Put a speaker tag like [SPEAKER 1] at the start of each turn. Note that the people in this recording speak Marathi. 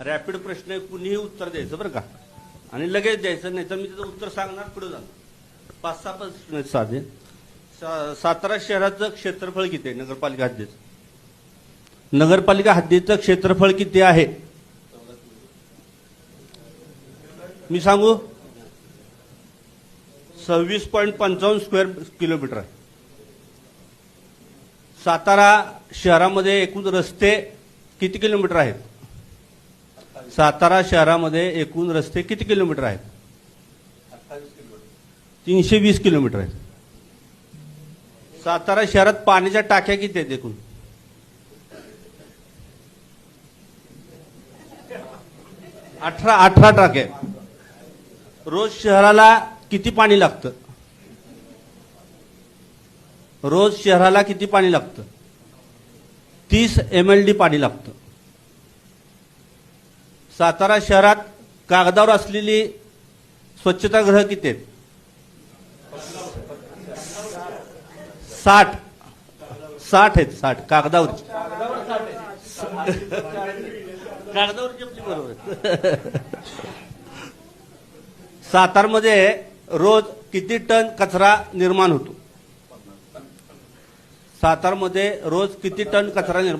[SPEAKER 1] रॅपिड प्रश्न आहे कुणीही उत्तर द्यायचं बरं का? आणि लगेच द्यायचं नाही तर मी त्याचं उत्तर सांगणार पुढे जाणार. पाच सहा प्रश्न साधे. सा- सातारा शहराचं क्षेत्रफळ किती आहे? नगरपालिका हद्दीचं. नगरपालिका हद्दीचं क्षेत्रफळ किती आहे? मी सांगू? सव्वीस पॉईंट पंचावन्न स्क्वेअर किलोमीटर आहे. सातारा शहरामध्ये एकूण रस्ते किती किलोमीटर आहेत? सातारा शहरामध्ये एकूण रस्ते किती किलोमीटर आहेत? तीनशे वीस किलोमीटर आहेत. सातारा शहरात पाण्याच्या टाक्या किती आहेत एकूण? अठरा अठरा टाक्या आहेत. रोज शहराला किती पाणी लागतं? रोज शहराला किती पाणी लागतं? तीस एम एल डी पाणी लागतं. सातारा शहरात कागदावर असलेली स्वच्छतागृह किती आहेत? साठ. साठ आहेत साठ. बरोबर आहेत. सातारमध्ये रोज किती टन कचरा निर्माण होतो? सातारमध्ये रोज किती टन कचरा निर्माण